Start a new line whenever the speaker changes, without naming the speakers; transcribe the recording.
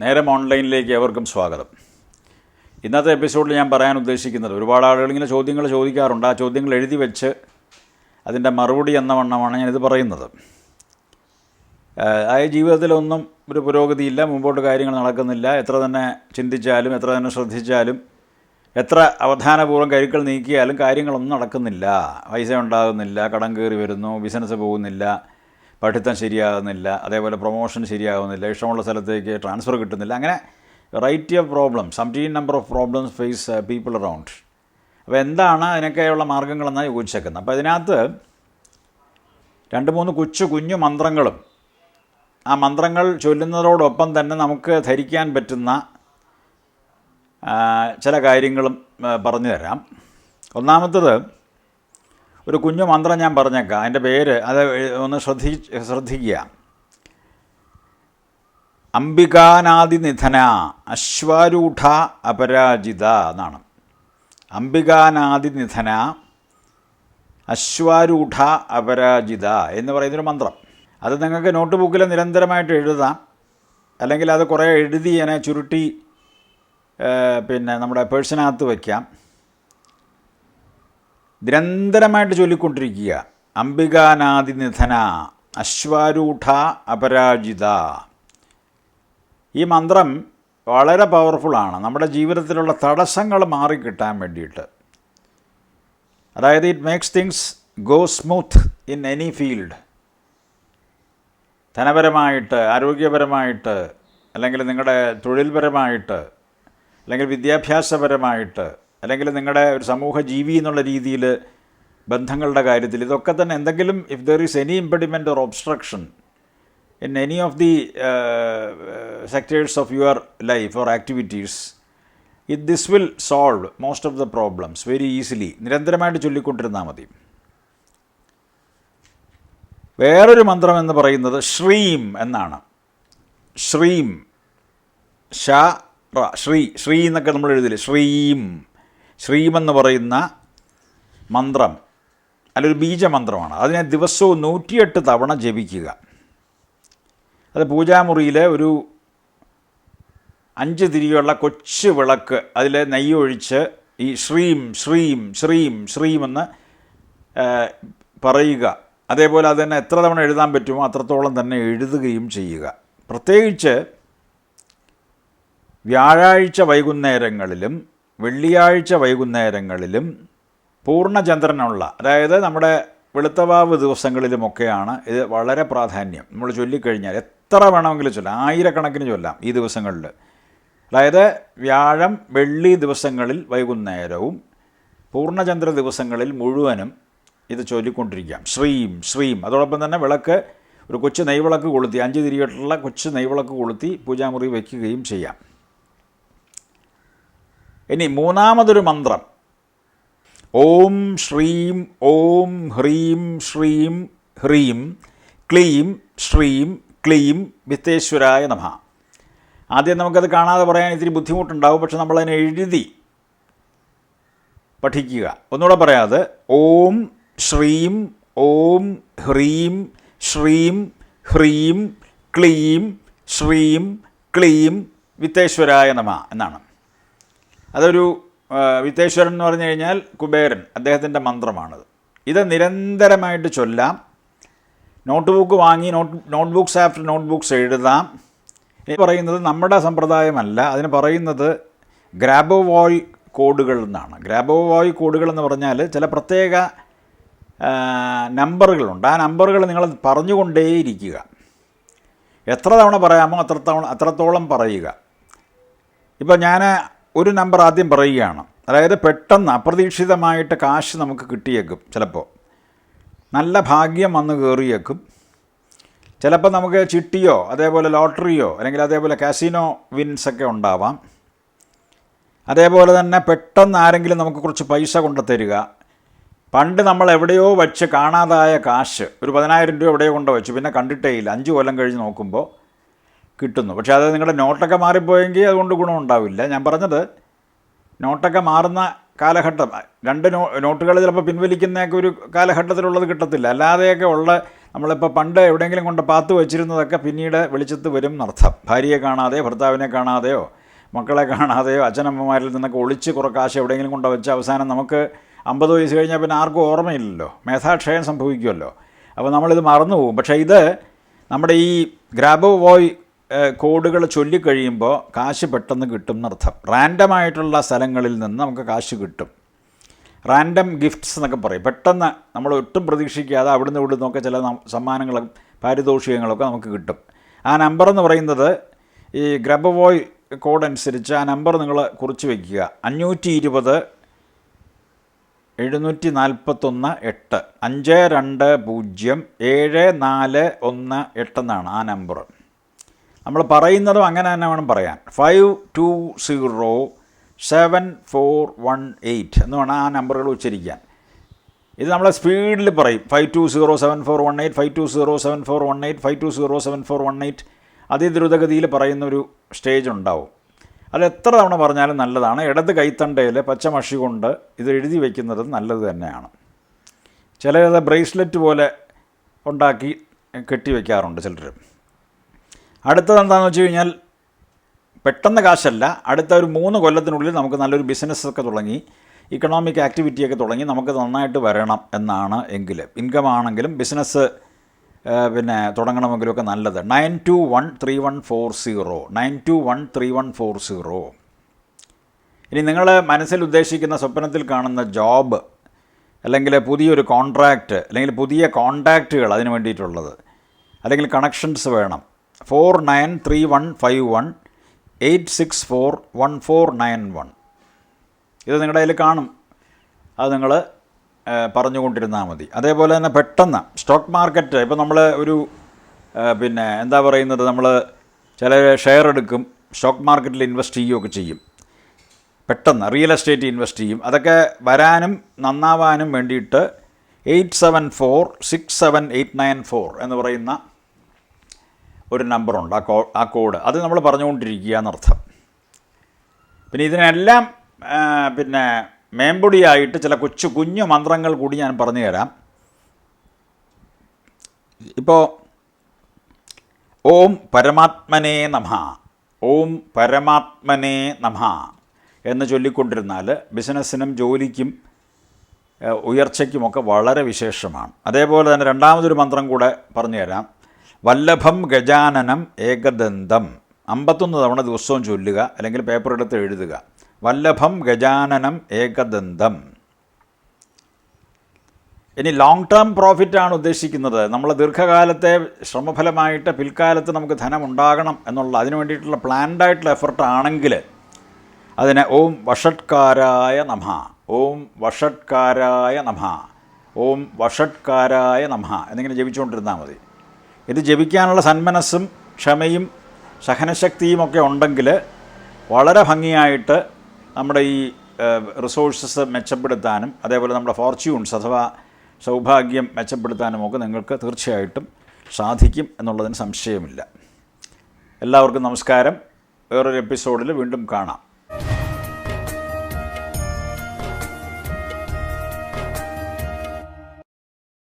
നേരം ഓൺലൈനിലേക്ക് എവർക്കും സ്വാഗതം. ഇന്നത്തെ എപ്പിസോഡിൽ ഞാൻ പറയാൻ ഉദ്ദേശിക്കുന്നത് ഒരുപാട് ആളുകൾ ഇങ്ങനെ ചോദ്യങ്ങൾ ചോദിക്കാറുണ്ട്. ആ ചോദ്യങ്ങൾ എഴുതി വെച്ച് അതിന്റെ മറുപടി എന്ന വണ്ണമാണ് ഞാനിത് പറയുന്നത്. ആ ജീവിതത്തിലൊന്നും ഒരു പുരോഗതിയില്ല മുമ്പോട്ട് കാര്യങ്ങൾ നടക്കുന്നില്ല. എത്ര തന്നെ ചിന്തിച്ചാലും എത്ര തന്നെ ശ്രദ്ധിച്ചാലും എത്ര അവധാനപൂർവം കരുക്കൾ നീക്കിയാലും കാര്യങ്ങളൊന്നും നടക്കുന്നില്ല. പൈസ ഉണ്ടാകുന്നില്ല കടം കയറി വരുന്നു ബിസിനസ് പോകുന്നില്ല. പഠിത്തം ശരിയാകുന്നില്ല അതേപോലെ പ്രൊമോഷൻ ശരിയാകുന്നില്ല ഇഷ്ടമുള്ള സ്ഥലത്തേക്ക് ട്രാൻസ്ഫർ കിട്ടുന്നില്ല അങ്ങനെ variety of problems sometimes number of problems face people around അപ്പോൾ എന്താണ് അതിനൊക്കെയുള്ള മാർഗങ്ങളെന്നാണ് ചോദിച്ചേക്കുന്നത്. അപ്പോൾ അതിനകത്ത് രണ്ട് മൂന്ന് കൊച്ചു കുഞ്ഞു മന്ത്രങ്ങളും ആ മന്ത്രങ്ങൾ ചൊല്ലുന്നതോടൊപ്പം തന്നെ നമുക്ക് ധരിക്കാൻ പറ്റുന്ന ചില കാര്യങ്ങളും പറഞ്ഞു തരാം. ഒന്നാമത്തത് ഒരു കുഞ്ഞു മന്ത്രം ഞാൻ പറഞ്ഞേക്കാം. അതിന്റെ പേര് അത് ഒന്ന് ശ്രദ്ധി ശ്രദ്ധിക്കുക. അംബികാനാദിനിധന അശ്വാരൂഢ അപരാജിത എന്നാണ്. അംബികാനാദിനിധന അശ്വാരൂഢ അപരാജിത എന്ന് പറയുന്നൊരു മന്ത്രം. അത് നിങ്ങൾക്ക് നോട്ട് ബുക്കിൽ നിരന്തരമായിട്ട് എഴുതാം. അല്ലെങ്കിൽ അത് കുറേ എഴുതി അതിനെ ചുരുട്ടി പിന്നെ നമ്മുടെ പേഴ്സിനകത്ത് വയ്ക്കാം. നിരന്തരമായിട്ട് ചൊല്ലിക്കൊണ്ടിരിക്കുക. അംബികാനാദിനിധന അശ്വാരൂഢ അപരാജിത. ഈ മന്ത്രം വളരെ പവർഫുള്ളാണ് നമ്മുടെ ജീവിതത്തിലുള്ള തടസ്സങ്ങൾ മാറിക്കിട്ടാൻ വേണ്ടിയിട്ട്. അതായത് it makes things go smooth in any field ധനപരമായിട്ട് ആരോഗ്യപരമായിട്ട് അല്ലെങ്കിൽ നിങ്ങളുടെ തൊഴിൽപരമായിട്ട് അല്ലെങ്കിൽ വിദ്യാഭ്യാസപരമായിട്ട് അല്ലെങ്കിൽ നിങ്ങളുടെ ഒരു സമൂഹ ജീവി എന്നുള്ള രീതിയിൽ ബന്ധങ്ങളുടെ കാര്യത്തിൽ ഇതൊക്കെ തന്നെ എന്തെങ്കിലും if there is any impediment or obstruction in any of the sectors of your life or activities ഇത് this will solve most of the problems very easily നിരന്തരമായിട്ട് ചൊല്ലിക്കൊണ്ടിരുന്നാൽ മതി. വേറൊരു മന്ത്രം എന്ന് പറയുന്നത് ശ്രീം എന്നാണ്. ശ്രീം ഷ ശ്രീ ശ്രീ എന്നൊക്കെ നമ്മൾ എഴുതില്ലേ? ശ്രീം. ശ്രീം എന്ന് പറയുന്ന മന്ത്രം അല്ലൊരു ബീജമന്ത്രമാണ്. അതിനെ ദിവസവും നൂറ്റിയെട്ട് തവണ ജപിക്കുക. അത് പൂജാമുറിയിലെ ഒരു അഞ്ച് തിരിയുള്ള കൊച്ചു വിളക്ക് അതിൽ നെയ്യൊഴിച്ച് ഈ ശ്രീം ശ്രീം ശ്രീം ശ്രീമെന്ന് പറയുക. അതേപോലെ അത് തന്നെ എത്ര തവണ എഴുതാൻ പറ്റുമോ അത്രത്തോളം തന്നെ എഴുതുകയും ചെയ്യുക. പ്രത്യേകിച്ച് വ്യാഴാഴ്ച വൈകുന്നേരങ്ങളിലും വെള്ളിയാഴ്ച വൈകുന്നേരങ്ങളിലും പൂർണചന്ദ്രനുള്ള അതായത് നമ്മുടെ വെളുത്തവാവ് ദിവസങ്ങളിലുമൊക്കെയാണ് ഇത് വളരെ പ്രാധാന്യം. നമ്മൾ ചൊല്ലിക്കഴിഞ്ഞാൽ എത്ര വേണമെങ്കിലും ചൊല്ലാം ആയിരക്കണക്കിന് ചൊല്ലാം ഈ ദിവസങ്ങളിൽ. അതായത് വ്യാഴം വെള്ളി ദിവസങ്ങളിൽ വൈകുന്നേരവും പൂർണചന്ദ്ര ദിവസങ്ങളിൽ മുഴുവനും ഇത് ചൊല്ലിക്കൊണ്ടിരിക്കാം. ശ്രീം ശ്രീം. അതോടൊപ്പം തന്നെ വിളക്ക് ഒരു കൊച്ചു നെയ്വിളക്ക് കൊളുത്തി അഞ്ച് തിരികെട്ടുള്ള കൊച്ചു നെയ്വിളക്ക് കൊളുത്തി പൂജാമുറി വയ്ക്കുകയും ചെയ്യാം. ഇനി മൂന്നാമതൊരു മന്ത്രം. ഓം ശ്രീം ഓം ഹ്രീം ശ്രീം ഹ്രീം ക്ലീം ശ്രീം ക്ലീം വിത്തേശ്വരായ നമ. ആദ്യം നമുക്കത് കാണാതെ പറയാൻ ഇത്തിരി ബുദ്ധിമുട്ടുണ്ടാവും പക്ഷെ നമ്മളതിനെ എഴുതി പഠിക്കുക. ഒന്നുകൂടെ പറയാതെ ഓം ശ്രീം ഓം ഹ്രീം ശ്രീം ഹ്രീം ക്ലീം ശ്രീം ക്ലീം വിത്തേശ്വരായ നമ എന്നാണ്. അതൊരു വിത്തേശ്വരൻ എന്ന് പറഞ്ഞു കഴിഞ്ഞാൽ കുബേരൻ അദ്ദേഹത്തിന്റെ മന്ത്രമാണത്. ഇത് നിരന്തരമായിട്ട് ചൊല്ലാം. നോട്ട് ബുക്ക് വാങ്ങി note not books after not books എഴുതാം. ഇത് പറയുന്നത് നമ്മുടെ സമ്പ്രദായമല്ല. അതിന് പറയുന്നത് ഗ്രാബോവോയ് കോഡുകൾ എന്നാണ്. ഗ്രാബോവോയ് കോഡുകൾ എന്ന് പറഞ്ഞാൽ ചില പ്രത്യേക നമ്പറുകളുണ്ട്. ആ നമ്പറുകൾ നിങ്ങൾ പറഞ്ഞുകൊണ്ടേയിരിക്കുക. എത്ര തവണ പറയാമോ അത്ര തവണ അത്രത്തോളം പറയുക. ഇപ്പോൾ ഞാൻ ഒരു നമ്പർ ആദ്യം പറയുകയാണ്. അതായത് പെട്ടെന്ന് അപ്രതീക്ഷിതമായിട്ട് കാശ് നമുക്ക് കിട്ടിയേക്കും ചിലപ്പോൾ നല്ല ഭാഗ്യം വന്ന് കയറിയേക്കും ചിലപ്പോൾ നമുക്ക് ചിട്ടിയോ അതേപോലെ ലോട്ടറിയോ അല്ലെങ്കിൽ അതേപോലെ കാസിനോ വിൻസ് ഒക്കെ ഉണ്ടാവാം. അതേപോലെ തന്നെ പെട്ടെന്ന് ആരെങ്കിലും നമുക്ക് കുറച്ച് പൈസ കൊണ്ടു തരിക പണ്ട് നമ്മൾ എവിടെയോ വെച്ച് കാണാതായ കാശ് ഒരു പതിനായിരം രൂപ എവിടെയോ കൊണ്ട് വെച്ചു. പിന്നെ കണ്ടിട്ടേ ഇല്ല. അഞ്ച് കൊല്ലം കഴിഞ്ഞ് നോക്കുമ്പോൾ കിട്ടുന്നു. പക്ഷേ അത് നിങ്ങളുടെ നോട്ടൊക്കെ മാറിപ്പോയെങ്കിൽ അതുകൊണ്ട് ഗുണമുണ്ടാവില്ല ഞാൻ പറഞ്ഞത് നോട്ടൊക്കെ മാറുന്ന കാലഘട്ടം രണ്ട് നോ നോട്ടുകൾ ചിലപ്പോൾ പിൻവലിക്കുന്നതൊക്കെ ഒരു കാലഘട്ടത്തിലുള്ളത് കിട്ടത്തില്ല. അല്ലാതെയൊക്കെ ഉള്ള നമ്മളിപ്പോൾ പണ്ട് എവിടെയെങ്കിലും കൊണ്ട് പാത്ത് വെച്ചിരുന്നതൊക്കെ പിന്നീട് വെളിച്ചത്ത് വരും എന്നർത്ഥം. ഭാര്യയെ കാണാതെ ഭർത്താവിനെ കാണാതെയോ മക്കളെ കാണാതെയോ അച്ഛനമ്മമാരിൽ നിന്നൊക്കെ ഒളിച്ച് കുറേ കാശ് എവിടെയെങ്കിലും കൊണ്ട് വെച്ച് അവസാനം നമുക്ക് അമ്പത് വയസ്സ് കഴിഞ്ഞാൽ പിന്നെ ആർക്കും ഓർമ്മയില്ലല്ലോ. മേധാക്ഷയം സംഭവിക്കുമല്ലോ. അപ്പോൾ നമ്മളിത് മറന്നു പോകും പക്ഷേ ഇത് നമ്മുടെ ഈ ഗ്രാബോ വോയ് കോഡുകൾ ചൊല്ലിക്കഴിയുമ്പോൾ കാശ് പെട്ടെന്ന് കിട്ടും എന്നർത്ഥം. റാൻഡമായിട്ടുള്ള സ്ഥലങ്ങളിൽ നിന്ന് നമുക്ക് കാശ് കിട്ടും. റാൻഡം ഗിഫ്റ്റ്സ് എന്നൊക്കെ പറയും. പെട്ടെന്ന് നമ്മൾ ഒട്ടും പ്രതീക്ഷിക്കാതെ അവിടുന്ന് ഇവിടെ നിന്നൊക്കെ ചില സമ്മാനങ്ങളും പാരിതോഷികങ്ങളൊക്കെ നമുക്ക് കിട്ടും. ആ നമ്പർ എന്ന് പറയുന്നത് ഈ ഗ്രബവോയ് കോഡ് അനുസരിച്ച് ആ നമ്പർ നിങ്ങൾ കുറിച്ച് വയ്ക്കുക അഞ്ഞൂറ്റി ഇരുപത് എഴുന്നൂറ്റി നാൽപ്പത്തൊന്ന് എട്ട്. അഞ്ച് രണ്ട് പൂജ്യം ഏഴ് നാല് ഒന്ന് എട്ടെന്നാണ് ആ നമ്പർ നമ്മൾ പറയുന്നതും അങ്ങനെ തന്നെ വേണം പറയാൻ. Five two zero seven four one eight എന്ന് വേണം ആ നമ്പറുകൾ ഉച്ചരിക്കാൻ. ഇത് നമ്മൾ സ്പീഡിൽ പറയും. Five two zero seven four one eight five two zero seven four one eight five two zero seven four one eight. അതിദ്രുതഗതിയിൽ പറയുന്ന ഒരു സ്റ്റേജ് ഉണ്ടാവും. അത് എത്ര തവണ പറഞ്ഞാലും നല്ലതാണ്. ഇടത് കൈത്തണ്ടയിൽ പച്ചമഷി കൊണ്ട് ഇത് എഴുതി വയ്ക്കുന്നത് നല്ലത് തന്നെയാണ്. ചിലത് ബ്രേസ്ലെറ്റ് പോലെ ഉണ്ടാക്കി കെട്ടി വയ്ക്കാറുണ്ട് ചിലർ അടുത്തത് എന്താണെന്ന് വെച്ച് കഴിഞ്ഞാൽ പെട്ടെന്ന് കാശല്ല. അടുത്ത ഒരു മൂന്ന് കൊല്ലത്തിനുള്ളിൽ നമുക്ക് നല്ലൊരു ബിസിനസ്സൊക്കെ തുടങ്ങി ഇക്കണോമിക് ആക്ടിവിറ്റിയൊക്കെ തുടങ്ങി നമുക്ക് നന്നായിട്ട് വരണം എന്നാണ് എങ്കിൽ ഇൻകം ആണെങ്കിലും ബിസിനസ് പിന്നെ തുടങ്ങണമെങ്കിലുമൊക്കെ നല്ലത്. Nine two one three one four zero. Nine two one three one four zero. ഇനി നിങ്ങൾ മനസ്സിൽ ഉദ്ദേശിക്കുന്ന സ്വപ്നത്തിൽ കാണുന്ന ജോബ് അല്ലെങ്കിൽ പുതിയൊരു കോൺട്രാക്റ്റ് അല്ലെങ്കിൽ പുതിയ കോൺടാക്റ്റുകൾ അതിന് വേണ്ടിയിട്ടുള്ളത്. അല്ലെങ്കിൽ കണക്ഷൻസ് വേണം. Four nine three one five one eight six four one four nine one. ഇത് നിങ്ങളുടെ കയ്യിൽ കാണും. അത് നിങ്ങൾ പറഞ്ഞുകൊണ്ടിരുന്നാൽ മതി. അതേപോലെ തന്നെ പെട്ടെന്ന് സ്റ്റോക്ക് മാർക്കറ്റ് ഇപ്പോൾ നമ്മൾ ഒരു പിന്നെ എന്താ പറയുന്നത് നമ്മൾ ചില ഷെയർ എടുക്കും സ്റ്റോക്ക് മാർക്കറ്റിൽ ഇൻവെസ്റ്റ് ചെയ്യുകയൊക്കെ ചെയ്യും. പെട്ടെന്ന് റിയൽ എസ്റ്റേറ്റ് ഇൻവെസ്റ്റ് ചെയ്യും. അതൊക്കെ വരാനും നന്നാവാനും വേണ്ടിയിട്ട് eight seven four six seven eight nine four എന്ന് പറയുന്ന ഒരു നമ്പറുണ്ട് ആ കോ ആ കോഡ്. അത് നമ്മൾ പറഞ്ഞുകൊണ്ടിരിക്കുക എന്നർത്ഥം. പിന്നെ ഇതിനെല്ലാം പിന്നെ മേമ്പൊടിയായിട്ട് ചില കൊച്ചു കുഞ്ഞു മന്ത്രങ്ങൾ കൂടി ഞാൻ പറഞ്ഞു തരാം ഇപ്പോൾ ഓം പരമാത്മനേ നമ ഓം പരമാത്മനേ നമ എന്ന് ചൊല്ലിക്കൊണ്ടിരുന്നാൽ ബിസിനസ്സിനും ജോലിക്കും ഉയർച്ചയ്ക്കുമൊക്കെ വളരെ വിശേഷമാണ്. അതേപോലെ തന്നെ രണ്ടാമതൊരു മന്ത്രം കൂടെ പറഞ്ഞു തരാം വല്ലഭം ഗജാനനം ഏകദന്തം. അമ്പത്തൊന്ന് തവണ ദിവസവും ചൊല്ലുക അല്ലെങ്കിൽ പേപ്പർ എടുത്ത് എഴുതുക. വല്ലഭം ഗജാനനം ഏകദന്തം. ഇനി ലോങ് ടേം പ്രോഫിറ്റ് ആണ് ഉദ്ദേശിക്കുന്നത്. നമ്മൾ ദീർഘകാലത്തെ ശ്രമഫലമായിട്ട് പിൽക്കാലത്ത് നമുക്ക് ധനം ഉണ്ടാകണം എന്നുള്ള അതിനു വേണ്ടിയിട്ടുള്ള പ്ലാൻഡ് ആയിട്ടുള്ള എഫർട്ട് ആണെങ്കിൽ അതിന് ഓം വഷട്കാരായ നമ ഓം വഷട്കാരായ നമ ഓം വഷട്കാരായ നമ എന്നിങ്ങനെ ജപിച്ചുകൊണ്ടിരുന്നാൽ മതി. ഇത് ജപിക്കാനുള്ള സന്മനസ്സും ക്ഷമയും സഹനശക്തിയും ഒക്കെ ഉണ്ടെങ്കിൽ വളരെ ഭംഗിയായിട്ട് നമ്മുടെ ഈ റിസോഴ്സസ് മെച്ചപ്പെടുത്താനും അതേപോലെ നമ്മുടെ ഫോർച്യൂൺസ് അഥവാ സൗഭാഗ്യം മെച്ചപ്പെടുത്താനും ഒക്കെ നിങ്ങൾക്ക് തീർച്ചയായിട്ടും സാധിക്കും എന്നുള്ളതിന് സംശയമില്ല. എല്ലാവർക്കും നമസ്കാരം. വേറൊരു എപ്പിസോഡിൽ വീണ്ടും കാണാം.